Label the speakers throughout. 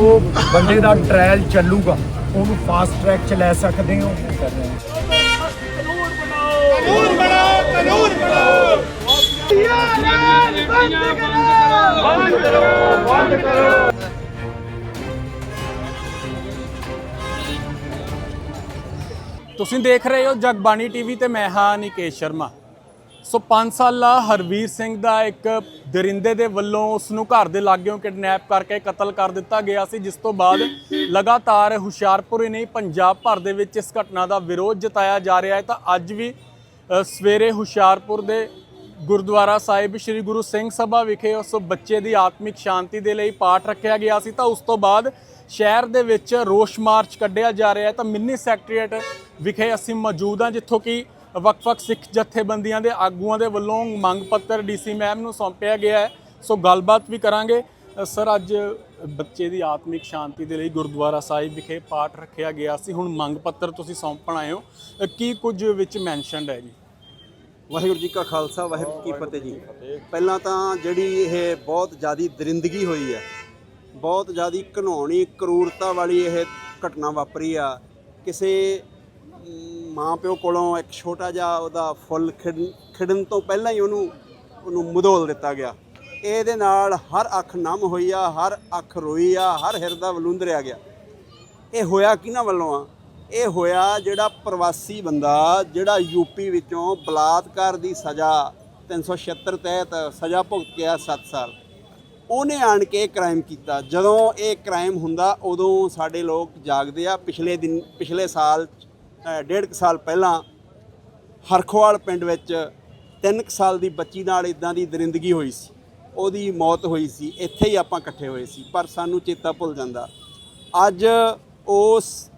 Speaker 1: ਉਹ ਬੰਦੇ ਦਾ ਟ੍ਰਾਇਲ ਚੱਲੂਗਾ। ਉਹਨੂੰ ਫਾਸਟ ਟਰੈਕ 'ਚ ਲੈ ਸਕਦੇ ਹੋ।
Speaker 2: ਕਾਨੂੰਨ ਬਣਾਓ ਕਾਨੂੰਨ ਬਣਾਓ ਬੰਦ ਕਰੋ ਬੰਦ ਕਰੋ
Speaker 3: ਤੁਸੀਂ ਦੇਖ ਰਹੇ ਹੋ ਜਗਬਾਣੀ ਟੀਵੀ ਤੇ ਮੈਂ ਹਾਂ ਨਿਕੇਸ਼ ਸ਼ਰਮਾ। ਸੋ 5 ਸਾਲਾ ਹਰਵੀਰ ਸਿੰਘ ਦਾ ਇੱਕ ਦਰਿੰਦੇ ਦੇ ਵੱਲੋਂ ਉਸ ਨੂੰ ਘਰ ਦੇ ਲਾਗਿਓਂ ਕਿਡਨੈਪ ਕਰਕੇ ਕਤਲ ਕਰ ਦਿੱਤਾ ਗਿਆ ਸੀ, ਜਿਸ ਤੋਂ ਬਾਅਦ ਲਗਾਤਾਰ ਹੁਸ਼ਿਆਰਪੁਰ ਹੀ ਨਹੀਂ, ਪੰਜਾਬ ਭਰ ਦੇ ਵਿੱਚ ਇਸ ਘਟਨਾ ਦਾ ਵਿਰੋਧ ਜਤਾਇਆ ਜਾ ਰਿਹਾ ਹੈ। ਤਾਂ ਅੱਜ ਵੀ ਸਵੇਰੇ ਹੁਸ਼ਿਆਰਪੁਰ ਦੇ ਗੁਰਦੁਆਰਾ ਸਾਹਿਬ ਸ੍ਰੀ ਗੁਰੂ ਸਿੰਘ ਸਭਾ ਵਿਖੇ ਉਸ ਬੱਚੇ ਦੀ ਆਤਮਿਕ ਸ਼ਾਂਤੀ ਦੇ ਲਈ ਪਾਠ ਰੱਖਿਆ ਗਿਆ ਸੀ। ਤਾਂ ਉਸ ਤੋਂ ਬਾਅਦ ਸ਼ਹਿਰ ਦੇ ਵਿੱਚ ਰੋਸ਼ ਮਾਰਚ ਕੱਢਿਆ ਜਾ ਰਿਹਾ ਹੈ। ਤਾਂ ਮਿੰਨੀ ਸੈਕਟਰੀਏਟ ਵਿਖੇ ਅਸੀਂ ਮੌਜੂਦ ਹਾਂ, ਜਿੱਥੋਂ ਕਿ ਵੱਖ-ਵੱਖ ਸਿੱਖ ਜਥੇਬੰਦੀਆਂ ਦੇ ਆਗੂਆਂ ਦੇ ਵੱਲੋਂ ਮੰਗ ਪੱਤਰ ਡੀਸੀ ਮੈਮ ਨੂੰ ਸੌਂਪਿਆ ਗਿਆ ਹੈ। ਸੋ ਗੱਲਬਾਤ ਵੀ ਕਰਾਂਗੇ। ਸਰ, ਅੱਜ ਬੱਚੇ ਦੀ ਆਤਮਿਕ ਸ਼ਾਂਤੀ ਦੇ ਲਈ ਗੁਰਦੁਆਰਾ ਸਾਹਿਬ ਵਿਖੇ ਪਾਠ ਰੱਖਿਆ ਗਿਆ ਸੀ। ਹੁਣ ਮੰਗ ਪੱਤਰ ਤੁਸੀਂ ਸੌਂਪਣ ਆਏ ਹੋ। ਕੀ ਕੁਝ ਵਿੱਚ ਮੈਂਸ਼ਨਡ ਹੈ ਜੀ?
Speaker 4: ਵਾਹਿਗੁਰੂ ਜੀ ਕਾ ਖਾਲਸਾ, ਵਾਹਿਗੁਰੂ ਜੀ ਕੀ ਫਤਿਹ ਜੀ। ਪਹਿਲਾਂ ਤਾਂ ਜਿਹੜੀ ਇਹ ਬਹੁਤ ਜ਼ਿਆਦੀ ਦਰਿੰਦਗੀ ਹੋਈ ਹੈ, ਬਹੁਤ ਜ਼ਿਆਦੀ ਘਨੌਣੀ ਕਰੂਰਤਾ ਵਾਲੀ ਇਹ ਘਟਨਾ ਵਾਪਰੀ ਆ। ਕਿਸੇ ਮਾਂ ਪਿਓ ਕੋਲੋਂ ਇੱਕ ਛੋਟਾ ਜਿਹਾ ਉਹਦਾ ਫੁੱਲ ਖਿੜਨ ਖਿੜਨ ਤੋਂ ਪਹਿਲਾਂ ਹੀ ਉਹਨੂੰ ਉਹਨੂੰ ਮੁਦੋਲ ਦਿੱਤਾ ਗਿਆ। ਇਹਦੇ ਨਾਲ ਹਰ ਅੱਖ ਨਮ ਹੋਈ ਆ, ਹਰ ਅੱਖ ਰੋਈ ਆ, ਹਰ ਹਿਰਦਾ ਵਲੂੰਦਰਿਆ ਗਿਆ। ਇਹ ਹੋਇਆ ਕਿਹਨਾਂ ਵੱਲੋਂ ਆ? ਇਹ ਹੋਇਆ ਜਿਹੜਾ ਪ੍ਰਵਾਸੀ ਬੰਦਾ, ਜਿਹੜਾ ਯੂਪੀ ਵਿੱਚੋਂ ਬਲਾਤਕਾਰ ਦੀ ਸਜ਼ਾ 376 ਤਹਿਤ ਸਜ਼ਾ ਭੁਗਤ ਕੇ 7 ਸਾਲ। ਉਹਨੇ ਆਣ ਕੇ ਕ੍ਰਾਈਮ ਕੀਤਾ। ਜਦੋਂ ਇਹ ਕ੍ਰਾਈਮ ਹੁੰਦਾ, ਉਦੋਂ ਸਾਡੇ ਲੋਕ ਜਾਗਦੇ ਆ। ਪਿਛਲੇ ਦਿਨ, ਪਿਛਲੇ ਸਾਲ ਡੇਢ ਕੁ ਸਾਲ ਪਹਿਲਾਂ ਹਰਖਵਾਲ ਪਿੰਡ ਵਿੱਚ 3 ਸਾਲ ਦੀ ਬੱਚੀ ਨਾਲ ਇਦਾਂ ਦੀ ਦਰਿੰਦਗੀ ਹੋਈ ਸੀ। ਉਹਦੀ ਮੌਤ ਹੋਈ ਸੀ। ਇੱਥੇ ਹੀ ਆਪਾਂ ਇਕੱਠੇ ਹੋਏ ਸੀ। ਪਰ ਸਾਨੂੰ ਚੇਤਾ ਭੁੱਲ ਜਾਂਦਾ। ਅੱਜ ਉਸ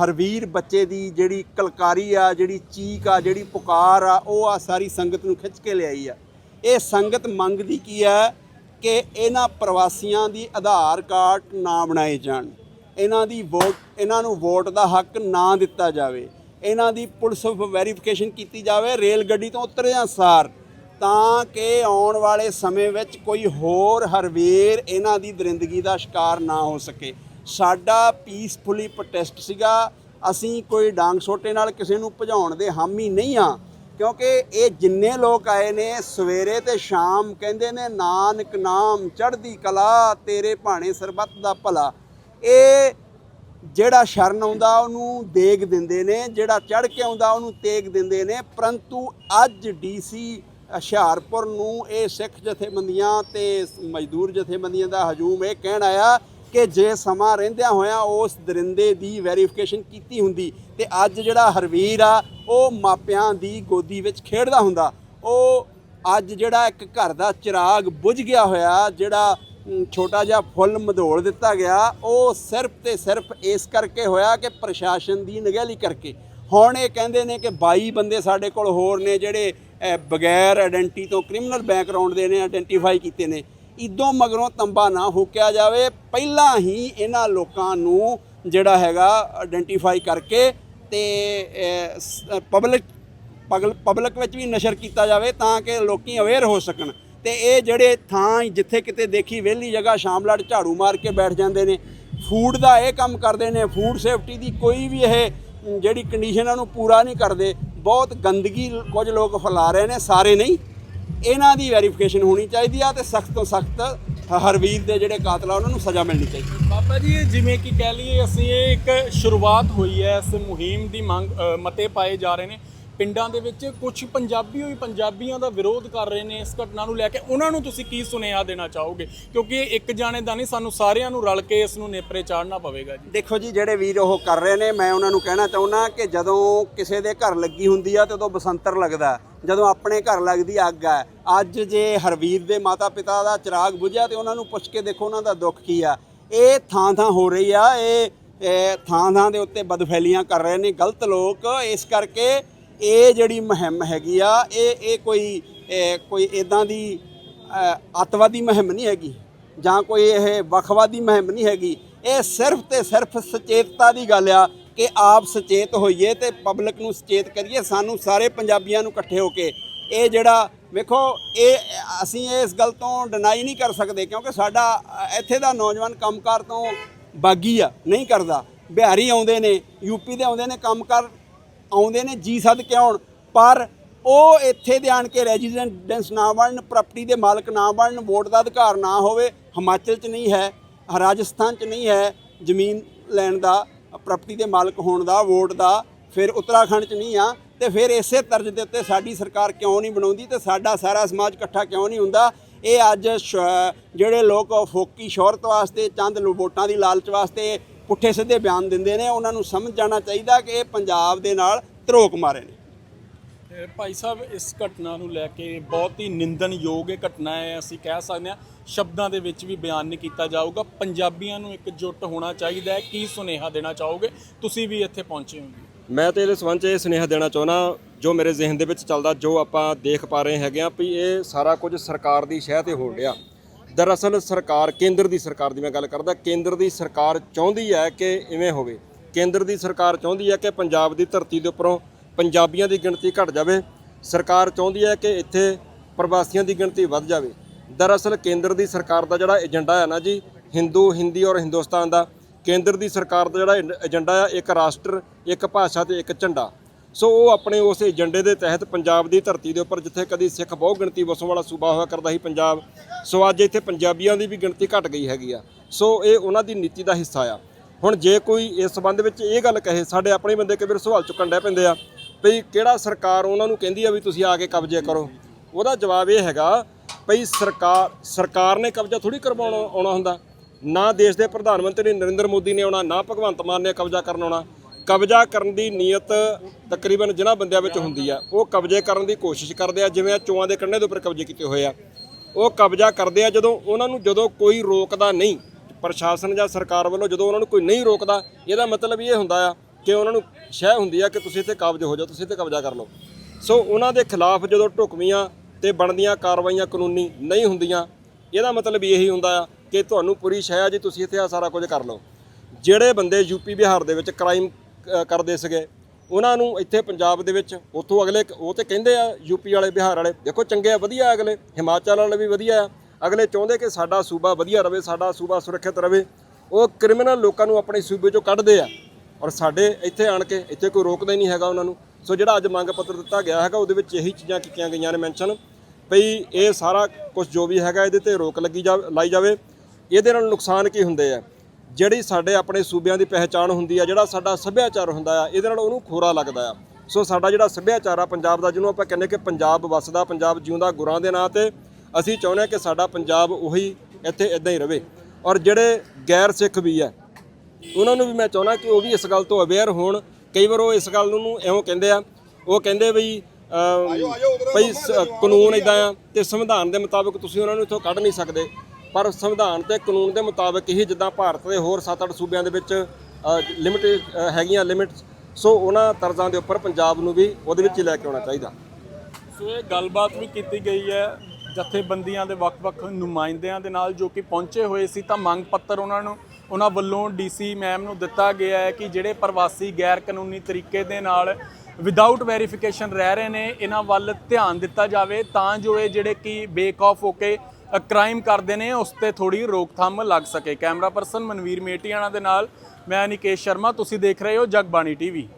Speaker 4: ਹਰਵੀਰ ਬੱਚੇ ਦੀ ਜਿਹੜੀ ਕਲਕਾਰੀ ਆ, ਜਿਹੜੀ ਚੀਕ ਆ, ਜਿਹੜੀ ਪੁਕਾਰ ਆ, ਉਹ ਆ ਸਾਰੀ ਸੰਗਤ ਨੂੰ ਖਿੱਚ ਕੇ ਲਿਆਈ ਆ। ਇਹ ਸੰਗਤ ਮੰਗਦੀ ਕੀ ਹੈ ਕਿ ਇਹਨਾਂ ਪ੍ਰਵਾਸੀਆਂ ਦੀ ਆਧਾਰ ਕਾਰਡ ਨਾ ਬਣਾਏ ਜਾਣ। ਇਹਨਾਂ ਦੀ ਵੋਟ ਇਹਨਾਂ ਨੂੰ ਵੋਟ ਦਾ ਹੱਕ ਨਾ ਦਿੱਤਾ ਜਾਵੇ। ਇਹਨਾਂ ਦੀ ਪੁਲਿਸ ਵੈਰੀਫਿਕੇਸ਼ਨ ਕੀਤੀ ਜਾਵੇ ਰੇਲ ਗੱਡੀ ਤੋਂ ਉਤਰਿਆਂ ਸਾਰ, ਤਾਂ ਕਿ ਆਉਣ ਵਾਲੇ ਸਮੇਂ ਵਿੱਚ ਕੋਈ ਹੋਰ ਹਰਵੇਰ ਇਹਨਾਂ ਦੀ ਦਰਿੰਦਗੀ ਦਾ ਸ਼ਿਕਾਰ ਨਾ ਹੋ ਸਕੇ। ਸਾਡਾ ਪੀਸਫੁਲੀ ਪ੍ਰੋਟੈਸਟ ਸੀਗਾ। ਅਸੀਂ ਕੋਈ ਡਾਂਗ ਛੋਟੇ ਨਾਲ ਕਿਸੇ ਨੂੰ ਭਜਾਉਣ ਦੇ ਹਾਮੀ ਨਹੀਂ ਆ, ਕਿਉਂਕਿ ਇਹ ਜਿੰਨੇ ਲੋਕ ਆਏ ਨੇ, ਸਵੇਰੇ ਤੇ ਸ਼ਾਮ ਕਹਿੰਦੇ ਨੇ, ਨਾਨਕ ਨਾਮ ਚੜ੍ਹਦੀ ਕਲਾ, ਤੇਰੇ ਭਾਣੇ ਸਰਬੱਤ ਦਾ ਭਲਾ। ਇਹ ਜਿਹੜਾ ਸ਼ਰਨ ਆਉਂਦਾ, ਉਹਨੂੰ ਦੇਗ ਦਿੰਦੇ ਨੇ, ਜਿਹੜਾ ਚੜ ਕੇ ਆਉਂਦਾ, ਉਹਨੂੰ ਤੇਗ ਦਿੰਦੇ ਨੇ। ਪਰੰਤੂ ਅੱਜ ਡੀਸੀ ਹੁਸ਼ਿਆਰਪੁਰ ਨੂੰ ਇਹ ਸਿੱਖ ਜਥੇਬੰਦੀਆਂ ਤੇ ਮਜ਼ਦੂਰ ਜਥੇਬੰਦੀਆਂ ਦਾ ਹਜੂਮ ਇਹ ਕਹਿਣ ਆਇਆ ਕਿ ਜੇ ਸਮਾਂ ਰਹਿੰਦਿਆਂ ਹੋਇਆਂ ਉਸ ਦਰਿੰਦੇ ਦੀ ਵੈਰੀਫਿਕੇਸ਼ਨ ਕੀਤੀ ਹੁੰਦੀ ਤੇ ਅੱਜ ਜਿਹੜਾ ਹਰਵੀਰ ਆ, ਉਹ ਮਾਪਿਆਂ ਦੀ ਗੋਦੀ ਵਿੱਚ ਖੇਡਦਾ ਹੁੰਦਾ। ਉਹ ਅੱਜ ਜਿਹੜਾ ਇੱਕ ਘਰ ਦਾ ਚਿਰਾਗ ਬੁਝ ਗਿਆ ਹੋਇਆ, ਜਿਹੜਾ ਛੋਟਾ ਜਿਹਾ ਫੁੱਲ ਮਧੋਲ ਦਿੱਤਾ ਗਿਆ। ਉਹ ਸਿਰਫ ਤੇ ਸਿਰਫ ਇਸ ਕਰਕੇ ਹੋਇਆ ਕਿ ਪ੍ਰਸ਼ਾਸਨ ਦੀ ਨਿਗਹਿਲੀ ਕਰਕੇ। ਹੁਣ ਇਹ ਕਹਿੰਦੇ ਨੇ ਕਿ 22 ਬੰਦੇ ਸਾਡੇ ਕੋਲ ਹੋਰ ਨੇ ਜਿਹੜੇ ਬਗੈਰ ਆਇਡੈਂਟੀ ਤੋਂ ਕ੍ਰਿਮੀਨਲ ਬੈਕਗ੍ਰਾਉਂਡ ਦੇ ਨੇ ਆਇਡੈਂਟੀਫਾਈ ਕੀਤੇ ਨੇ। ਇਦੋਂ ਮਗਰੋਂ ਤੰਬਾ ਨਾ ਹੁੱਕਿਆ ਜਾਵੇ। ਪਹਿਲਾਂ ਹੀ ਇਹਨਾਂ ਲੋਕਾਂ ਨੂੰ ਜਿਹੜਾ ਹੈਗਾ ਆਇਡੈਂਟੀਫਾਈ ਕਰਕੇ ਤੇ ਪਬਲਿਕ ਪਬਲਿਕ ਵਿੱਚ ਵੀ ਨਸ਼ਰ ਕੀਤਾ ਜਾਵੇ ਤਾਂ ਕਿ ਲੋਕੀ ਅਵੇਅਰ ਹੋ ਸਕਣ। ਤੇ ਇਹ ਜਿਹੜੇ ਥਾਂ ਜਿੱਥੇ ਕਿਤੇ ਦੇਖੀ ਵਿਹਲੀ ਜਗ੍ਹਾ ਸ਼ਾਮਲਾਟ ਝਾੜੂ ਮਾਰ ਕੇ ਬੈਠ ਜਾਂਦੇ ਨੇ ਫੂਡ ਦਾ ਇਹ ਕੰਮ ਕਰਦੇ ਨੇ ਫੂਡ ਸੇਫਟੀ ਦੀ ਕੋਈ ਵੀ ਇਹ ਜਿਹੜੀ ਕੰਡੀਸ਼ਨਾਂ ਨੂੰ ਪੂਰਾ ਨਹੀਂ ਕਰਦੇ। ਬਹੁਤ ਗੰਦਗੀ ਕੁਝ ਲੋਕ ਫੈਲਾ ਰਹੇ ਨੇ, ਸਾਰੇ ਨਹੀਂ। ਇਹਨਾਂ ਦੀ ਵੈਰੀਫਿਕੇਸ਼ਨ ਹੋਣੀ ਚਾਹੀਦੀ ਆ ਤੇ ਸਖਤ ਤੋਂ ਸਖਤ ਹਰਵੀਰ ਦੇ ਜਿਹੜੇ ਕਾਤਲ ਆ ਉਹਨਾਂ ਨੂੰ ਸਜ਼ਾ ਮਿਲਣੀ ਚਾਹੀਦੀ
Speaker 3: ਬਾਬਾ ਜੀ ਜਿਵੇਂ ਕਿ ਕਹਿ ਲਈਏ, ਅਸੀਂ ਇਹ ਇੱਕ ਸ਼ੁਰੂਆਤ ਹੋਈ ਹੈ, ਇਸ ਮੁਹਿੰਮ ਦੀ ਮੰਗ ਮਤੇ ਪਾਏ ਜਾ ਰਹੇ ਨੇ। ਪਿੰਡਾਂ ਦੇ ਵਿੱਚ ਕੁਝ ਪੰਜਾਬੀ ਹੋਈ ਪੰਜਾਬੀਆਂ ਦਾ ਵਿਰੋਧ ਕਰ ਰਹੇ ਨੇ ਇਸ ਘਟਨਾ ਨੂੰ ਲੈ ਕੇ ਉਹਨਾਂ ਨੂੰ ਤੁਸੀਂ ਕੀ ਸੁਨੇਹਾ ਦੇਣਾ ਚਾਹੋਗੇ? ਕਿਉਂਕਿ ਇਹ ਇੱਕ ਜਾਣੇ ਦਾ ਨਹੀਂ, ਸਾਨੂੰ ਸਾਰਿਆਂ ਨੂੰ ਰਲ ਕੇ ਇਸ ਨੂੰ ਨੇਪਰੇ ਚਾੜਨਾ ਪਵੇਗਾ ਜੀ।
Speaker 4: ਦੇਖੋ ਜੀ, ਜਿਹੜੇ ਵੀਰ ਉਹ ਕਰ ਰਹੇ ਨੇ, ਮੈਂ ਉਹਨਾਂ ਨੂੰ ਕਹਿਣਾ ਚਾਹੁੰਦਾ ਕਿ ਜਦੋਂ ਕਿਸੇ ਦੇ ਘਰ ਲੱਗੀ ਹੁੰਦੀ ਆ ਤੇ ਉਦੋਂ ਬਸੰਤਰ ਲੱਗਦਾ ਜਦੋਂ ਆਪਣੇ ਘਰ ਲੱਗਦੀ ਅੱਗ ਹੈ ਅੱਜ ਜੇ ਹਰਵੀਰ ਦੇ ਮਾਤਾ ਪਿਤਾ ਦਾ ਚਿਰਾਗ ਬੁਝਿਆ ਤੇ ਉਹਨਾਂ ਨੂੰ ਪੁੱਛ ਕੇ ਦੇਖੋ ਉਹਨਾਂ ਦਾ ਦੁੱਖ ਕੀ ਆ। ਇਹ ਥਾਂ ਥਾਂ ਹੋ ਰਹੀ ਆ, ਇਹ ਥਾਂ ਥਾਂ ਦੇ ਉੱਤੇ ਬਦਫੈਲੀਆਂ ਕਰ ਰਹੇ ਨੇ, ਗਲਤ ਲੋਕ ਇਸ ਕਰਕੇ ਇਹ ਜਿਹੜੀ ਮੁਹਿੰਮ ਹੈਗੀ ਆ ਇਹ ਇਹ ਕੋਈ ਕੋਈ ਇਦਾਂ ਦੀ ਅ, ਅੱਤਵਾਦੀ ਮੁਹਿੰਮ ਨਹੀਂ ਹੈਗੀ ਜਾਂ ਕੋਈ ਇਹ ਵੱਖਵਾਦੀ ਮੁਹਿੰਮ ਨਹੀਂ ਹੈਗੀ। ਇਹ ਸਿਰਫ ਤੇ ਸਿਰਫ ਸੁਚੇਤਤਾ ਦੀ ਗੱਲ ਆ ਕਿ ਆਪ ਸੁਚੇਤ ਹੋਈਏ ਤੇ ਪਬਲਿਕ ਨੂੰ ਸੁਚੇਤ ਕਰੀਏ ਸਾਨੂੰ ਸਾਰੇ ਪੰਜਾਬੀਆਂ ਨੂੰ ਇਕੱਠੇ ਹੋ ਕੇ। ਇਹ ਜਿਹੜਾ ਵੇਖੋ ਇਹ ਅਸੀਂ ਇਸ ਗੱਲ ਤੋਂ ਡਿਨਾਈ ਨਹੀਂ ਕਰ ਸਕਦੇ ਕਿਉਂਕਿ ਸਾਡਾ ਇੱਥੇ ਦਾ ਨੌਜਵਾਨ ਕੰਮਕਾਰ ਤੋਂ ਬਾਗੀ ਆ ਨਹੀਂ ਕਰਦਾ। ਬਿਹਾਰੀ ਆਉਂਦੇ ਨੇ ਯੂਪੀ ਦੇ ਆਉਂਦੇ ਨੇ ਕੰਮ ਕਰ ਆਉਂਦੇ ਨੇ ਜੀ ਸਦ ਕੇ ਆਉਣ। ਪਰ ਉਹ ਇੱਥੇ ਦੇ ਆਣ ਕੇ ਰੈਜ਼ੀਡੈਂਸ ਨਾ ਬਣਨ ਪ੍ਰਾਪਰਟੀ ਦੇ ਮਾਲਕ ਨਾ ਬਣਨ ਵੋਟ ਦਾ ਅਧਿਕਾਰ ਨਾ ਹੋਵੇ, ਹਿਮਾਚਲ 'ਚ ਨਹੀਂ ਹੈ, ਰਾਜਸਥਾਨ 'ਚ ਨਹੀਂ ਹੈ, ਜ਼ਮੀਨ ਲੈਣ ਦਾ ਪ੍ਰਾਪਰਟੀ ਦੇ ਮਾਲਕ ਹੋਣ ਦਾ ਵੋਟ ਦਾ, ਫਿਰ ਉੱਤਰਾਖੰਡ 'ਚ ਨਹੀਂ ਆ, ਤੇ ਫਿਰ ਇਸੇ ਤਰਜ਼ ਦੇ ਉੱਤੇ ਸਾਡੀ ਸਰਕਾਰ ਕਿਉਂ ਨਹੀਂ ਬਣਾਉਂਦੀ ਤੇ ਸਾਡਾ ਸਾਰਾ ਸਮਾਜ ਇਕੱਠਾ ਕਿਉਂ ਨਹੀਂ ਹੁੰਦਾ? ਇਹ ਅੱਜ ਸ਼- ਜਿਹੜੇ ਲੋਕ ਫੋਕੀ ਸ਼ੋਹਰਤ ਵਾਸਤੇ, ਚੰਦ ਵੋਟਾਂ ਦੀ ਲਾਲਚ ਵਾਸਤੇ ਪੁੱਠੇ ਸਿੱਧੇ ਬਿਆਨ ਦਿੰਦੇ ਨੇ ਉਹਨਾਂ ਨੂੰ ਸਮਝ ਜਾਣਾ ਚਾਹੀਦਾ ਕਿ ਇਹ ਪੰਜਾਬ ਦੇ ਨਾਲ ਧਰੋਕ ਮਾਰੇ ਨੇ।
Speaker 3: ਤੇ ਭਾਈ ਸਾਹਿਬ ਇਸ ਘਟਨਾ ਨੂੰ ਲੈ ਕੇ ਬਹੁਤ ਹੀ ਨਿੰਦਣਯੋਗ ਇਹ ਘਟਨਾ ਹੈ ਅਸੀਂ ਕਹਿ ਸਕਦੇ ਹਾਂ। ਸ਼ਬਦਾਂ ਦੇ ਵਿੱਚ ਵੀ ਬਿਆਨ ਨਹੀਂ ਕੀਤਾ ਜਾਊਗਾ। ਪੰਜਾਬੀਆਂ ਨੂੰ ਇਕਜੁੱਟ ਹੋਣਾ ਚਾਹੀਦਾ ਹੈ। ਕੀ ਸੁਨੇਹਾ ਦੇਣਾ ਚਾਹੋਗੇ? ਤੁਸੀਂ ਵੀ ਇੱਥੇ ਪਹੁੰਚੇ ਹੋ।
Speaker 5: ਮੈਂ ਤੇ ਇਹਦੇ ਸੰਬੰਧ 'ਚ ਇਹ ਸੁਨੇਹਾ ਦੇਣਾ ਚਾਹੁੰਦਾ ਜੋ ਮੇਰੇ ਜ਼ਿਹਨ ਦੇ ਵਿੱਚ ਚੱਲਦਾ ਜੋ ਆਪਾਂ ਦੇਖ ਪਾ ਰਹੇ ਹੈਗੇ ਆ ਵੀ ਇਹ ਸਾਰਾ ਕੁਝ ਸਰਕਾਰ ਦੀ ਸ਼ਹਿ ਤੇ ਹੋਣ ਡਿਆ ਦਰਅਸਲ ਸਰਕਾਰ, ਕੇਂਦਰ ਦੀ ਸਰਕਾਰ ਦੀ ਮੈਂ ਗੱਲ ਕਰਦਾ, ਕੇਂਦਰ ਦੀ ਸਰਕਾਰ ਚਾਹੁੰਦੀ ਹੈ ਕਿ ਇਵੇਂ ਹੋਵੇ। ਕੇਂਦਰ ਦੀ ਸਰਕਾਰ ਚਾਹੁੰਦੀ ਹੈ ਕਿ ਪੰਜਾਬ ਦੀ ਧਰਤੀ ਦੇ ਉੱਪਰੋਂ ਪੰਜਾਬੀਆਂ ਦੀ ਗਿਣਤੀ ਘਟ ਜਾਵੇ। ਸਰਕਾਰ ਚਾਹੁੰਦੀ ਹੈ ਕਿ ਇੱਥੇ ਪ੍ਰਵਾਸੀਆਂ ਦੀ ਗਿਣਤੀ ਵੱਧ ਜਾਵੇ। ਦਰਅਸਲ ਕੇਂਦਰ ਦੀ ਸਰਕਾਰ ਦਾ ਜਿਹੜਾ ਏਜੰਡਾ ਹੈ ਨਾ ਜੀ, ਹਿੰਦੂ, ਹਿੰਦੀ ਔਰ ਹਿੰਦੁਸਤਾਨ ਦਾ, ਕੇਂਦਰ ਦੀ ਸਰਕਾਰ ਦਾ ਜਿਹੜਾ ਏਜੰਡਾ ਆ, ਇੱਕ ਰਾਸ਼ਟਰ, ਇੱਕ ਭਾਸ਼ਾ ਤੇ ਇੱਕ ਝੰਡਾ। ਸੋ ਉਹ ਆਪਣੇ ਉਸ ਏਜੰਡੇ ਦੇ ਤਹਿਤ ਪੰਜਾਬ ਦੀ ਧਰਤੀ ਦੇ ਉੱਪਰ, ਜਿੱਥੇ ਕਦੀ ਸਿੱਖ ਬਹੁ ਗਿਣਤੀ ਵਸੋਂ ਵਾਲਾ ਸੂਬਾ ਹੋਇਆ ਕਰਦਾ ਸੀ ਪੰਜਾਬ, ਸੋ ਅੱਜ ਇੱਥੇ ਪੰਜਾਬੀਆਂ ਦੀ ਵੀ ਗਿਣਤੀ ਘਟ ਗਈ ਹੈਗੀ ਆ। ਸੋ ਇਹ ਉਹਨਾਂ ਦੀ ਨੀਤੀ ਦਾ ਹਿੱਸਾ ਆ। ਹੁਣ ਜੇ ਕੋਈ ਇਸ ਸੰਬੰਧ ਵਿੱਚ ਇਹ ਗੱਲ ਕਹੇ, ਸਾਡੇ ਆਪਣੇ ਬੰਦੇ ਕਈ ਵਾਰ ਸਵਾਲ ਚੁੱਕਣ ਡੈ ਪੈਂਦੇ ਆ ਵੀ ਕਿਹੜਾ ਸਰਕਾਰ ਉਹਨਾਂ ਨੂੰ ਕਹਿੰਦੀ ਆ ਵੀ ਤੁਸੀਂ ਆ ਕੇ ਕਬਜ਼ੇ ਕਰੋ? ਉਹਦਾ ਜਵਾਬ ਇਹ ਹੈਗਾ ਭਈ ਸਰਕਾਰ ਸਰਕਾਰ ਨੇ ਕਬਜ਼ਾ ਥੋੜੀ ਕਰਵਾਉਣਾ, ਆਉਣਾ ਹੁੰਦਾ। ਨਾ ਦੇਸ਼ ਦੇ ਪ੍ਰਧਾਨ ਮੰਤਰੀ ਨਰਿੰਦਰ ਮੋਦੀ ਨੇ ਆਉਣਾ, ਨਾ ਭਗਵੰਤ ਮਾਨ ਨੇ ਕਬਜ਼ਾ ਕਰਨ ਆਉਣਾ। ਕਬਜ਼ਾ ਕਰਨ ਦੀ ਨੀਅਤ ਤਕਰੀਬਨ ਜਿਨ੍ਹਾਂ ਬੰਦਿਆਂ ਵਿੱਚ ਹੁੰਦੀ ਆ, ਉਹ ਕਬਜ਼ੇ ਕਰਨ ਦੀ ਕੋਸ਼ਿਸ਼ ਕਰਦੇ ਆ, ਜਿਵੇਂ ਚੋਆਂ ਦੇ ਕੰਢੇ ਦੇ ਉੱਪਰ ਕਬਜ਼ੇ ਕੀਤੇ ਹੋਏ ਆ। ਉਹ ਕਬਜ਼ਾ ਕਰਦੇ ਆ ਜਦੋਂ ਉਹਨਾਂ ਨੂੰ ਜਦੋਂ ਕੋਈ ਰੋਕਦਾ ਨਹੀਂ, ਪ੍ਰਸ਼ਾਸਨ ਜਾਂ ਸਰਕਾਰ ਵੱਲੋਂ ਜਦੋਂ ਉਹਨਾਂ ਨੂੰ ਕੋਈ ਨਹੀਂ ਰੋਕਦਾ, ਇਹਦਾ ਮਤਲਬ ਇਹ ਹੁੰਦਾ ਆ ਕਿ ਉਹਨਾਂ ਨੂੰ ਸ਼ਹਿ ਹੁੰਦੀ ਆ ਕਿ ਤੁਸੀਂ ਇੱਥੇ ਕਾਬਜ ਹੋ ਜਾਓ, ਤੁਸੀਂ ਇੱਥੇ ਕਬਜ਼ਾ ਕਰ ਲਓ। ਸੋ ਉਹਨਾਂ ਦੇ ਖਿਲਾਫ ਜਦੋਂ ਢੁਕਵੀਆਂ ਤੇ ਬਣਦੀਆਂ ਕਾਰਵਾਈਆਂ ਕਾਨੂੰਨੀ ਨਹੀਂ ਹੁੰਦੀਆਂ, ਇਹਦਾ ਮਤਲਬ ਇਹੀ ਹੁੰਦਾ ਆ ਕਿ ਤੁਹਾਨੂੰ ਪੂਰੀ ਸ਼ਹਿ ਆ ਜੀ, ਤੁਸੀਂ ਇੱਥੇ ਆ ਸਾਰਾ ਕੁਝ ਕਰ ਲਓ। ਜਿਹੜੇ ਬੰਦੇ ਯੂਪੀ ਬਿਹਾਰ ਦੇ ਵਿੱਚ ਕ੍ਰਾਈਮ ਕਰਦੇ ਸੀਗੇ। ਉਹਨਾਂ ਨੂੰ ਇੱਥੇ ਪੰਜਾਬ ਦੇ ਵਿੱਚ ਉੱਥੋਂ ਅਗਲੇ ਉਹ ਤੇ ਕਹਿੰਦੇ ਆ ਯੂਪੀ ਵਾਲੇ, ਬਿਹਾਰ ਵਾਲੇ, ਦੇਖੋ ਚੰਗੇ ਆ, ਵਧੀਆ ਅਗਲੇ। ਹਿਮਾਚਲ ਵਾਲੇ ਵੀ ਵਧੀਆ ਆ। ਅਗਲੇ ਚਾਹੁੰਦੇ ਕਿ ਸਾਡਾ ਸੂਬਾ ਵਧੀਆ ਰਵੇ, ਸਾਡਾ ਸੂਬਾ ਸੁਰੱਖਿਅਤ ਰਵੇ। ਉਹ ਕ੍ਰਿਮੀਨਲ ਲੋਕਾਂ ਨੂੰ ਆਪਣੇ ਸੂਬੇ ਚੋਂ ਕੱਢਦੇ ਆ। ਔਰ ਸਾਡੇ ਇੱਥੇ ਆਣ ਕੇ ਇੱਥੇ ਕੋਈ ਰੋਕਦਾ ਹੀ ਨਹੀਂ ਹੈਗਾ ਉਹਨਾਂ ਨੂੰ। ਸੋ ਜਿਹੜਾ ਅੱਜ ਮੰਗ ਪੱਤਰ ਦਿੱਤਾ ਗਿਆ ਹੈਗਾ, ਉਹਦੇ ਵਿੱਚ ਇਹੀ ਚੀਜ਼ਾਂ ਕੀਤੀਆਂ ਗਈਆਂ ਨੇ ਮੈਂਸ਼ਨ ਭਈ ਇਹ ਸਾਰਾ ਕੁਝ ਜੋ ਵੀ ਹੈਗਾ, ਇਹਦੇ ਤੇ ਰੋਕ ਲੱਗੀ ਜਾ ਲਾਈ ਜਾਵੇ। ਇਹਦੇ ਨਾਲ ਨੁਕਸਾਨ ਕੀ ਹੁੰਦੇ ਆ? ਜਿਹੜੀ ਸਾਡੇ ਆਪਣੇ ਸੂਬਿਆਂ ਦੀ ਪਹਿਚਾਣ ਹੁੰਦੀ ਆ ਜਿਹੜਾ ਸਾਡਾ ਸੱਭਿਆਚਾਰ ਹੁੰਦਾ ਆ ਇਹਦੇ ਨਾਲ ਉਹਨੂੰ ਖੋਰਾ ਲੱਗਦਾ ਆ। ਸੋ ਸਾਡਾ ਜਿਹੜਾ ਸੱਭਿਆਚਾਰ ਆ ਪੰਜਾਬ ਦਾ ਜਿਹਨੂੰ ਆਪਾਂ ਕਹਿੰਦੇ ਕਿ ਪੰਜਾਬ ਵਸਦਾ ਪੰਜਾਬ ਜਿਉਂਦਾ ਗੁਰਾਂ ਦੇ ਨਾਂ ਤੇ ਅਸੀਂ ਚਾਹੁੰਦੇ ਹਾਂ ਕਿ ਸਾਡਾ ਪੰਜਾਬ ਉਹੀ ਇੱਥੇ ਇਦਾਂ ਹੀ ਰਵੇ। ਔਰ ਜਿਹੜੇ ਗੈਰ ਸਿੱਖ ਵੀ ਆ ਉਹਨਾਂ ਨੂੰ ਵੀ ਮੈਂ ਚਾਹੁੰਦਾ ਕਿ ਉਹ ਵੀ ਇਸ ਗੱਲ ਤੋਂ ਅਵੇਅਰ ਹੋਣ। ਕਈ ਵਾਰ ਉਹ ਇਸ ਗੱਲ ਨੂੰ ਐਵੇਂ ਕਹਿੰਦੇ ਆ ਉਹ ਕਹਿੰਦੇ ਬਈ ਭਈ ਕਾਨੂੰਨ ਇਦਾਂ ਆ ਤੇ ਸੰਵਿਧਾਨ ਦੇ ਮੁਤਾਬਕ ਤੁਸੀਂ ਉਹਨਾਂ ਨੂੰ ਇੱਥੋਂ ਕੱਢ ਨਹੀਂ ਸਕਦੇ। ਪਰ ਸੰਵਿਧਾਨ ਤੇ ਕਾਨੂੰਨ ਦੇ ਮੁਤਾਬਕ ਹੀ ਜਿੱਦਾਂ ਭਾਰਤ ਦੇ ਹੋਰ 7-8 ਸੂਬਿਆਂ ਦੇ ਵਿੱਚ ਲਿਮਿਟ ਹੈਗੀਆਂ ਲਿਮਿਟਸ ਸੋ ਉਹਨਾਂ ਤਰਜ਼ਾਂ ਦੇ ਉੱਪਰ ਪੰਜਾਬ ਨੂੰ ਵੀ ਉਹਦੇ ਵਿੱਚ ਹੀ ਲੈ ਕੇ ਆਉਣਾ ਚਾਹੀਦਾ।
Speaker 3: ਸੋ ਇਹ ਗੱਲਬਾਤ ਵੀ ਕੀਤੀ ਗਈ ਹੈ ਜਥੇਬੰਦੀਆਂ ਦੇ ਵੱਖ-ਵੱਖ ਨੁਮਾਇੰਦਿਆਂ ਦੇ ਨਾਲ ਜੋ ਕਿ ਪਹੁੰਚੇ ਹੋਏ ਸੀ ਤਾਂ ਮੰਗ ਪੱਤਰ ਉਹਨਾਂ ਨੂੰ, ਉਹਨਾਂ ਵੱਲੋਂ ਡੀਸੀ ਮੈਮ ਨੂੰ ਦਿੱਤਾ ਗਿਆ ਹੈ ਕਿ ਜਿਹੜੇ ਪ੍ਰਵਾਸੀ ਗੈਰ ਕਾਨੂੰਨੀ ਤਰੀਕੇ ਦੇ ਨਾਲ ਵਿਦਆਊਟ ਵੈਰੀਫਿਕੇਸ਼ਨ ਰਹਿ ਰਹੇ ਨੇ, ਇਹਨਾਂ ਵੱਲ ਧਿਆਨ ਦਿੱਤਾ ਜਾਵੇ ਤਾਂ ਜੋ ਇਹ ਜਿਹੜੇ ਕਿ ਬੇਕ ਆਫ ਹੋ ਕੇ ਕ੍ਰਾਈਮ ਕਰਦੇ ਨੇ, ਉਸ ਤੇ ਥੋੜੀ ਰੋਕਥਾਮ ਲੱਗ ਸਕੇ। ਕੈਮਰਾ ਪਰਸਨ ਮਨਵੀਰ ਮੇਟੀਆਣਾ ਦੇ ਨਾਲ, ਮੈਂ ਨਿਕੇਸ਼ ਸ਼ਰਮਾ, ਤੁਸੀਂ ਦੇਖ ਰਹੇ ਹੋ ਜਗਬਾਣੀ ਟੀਵੀ।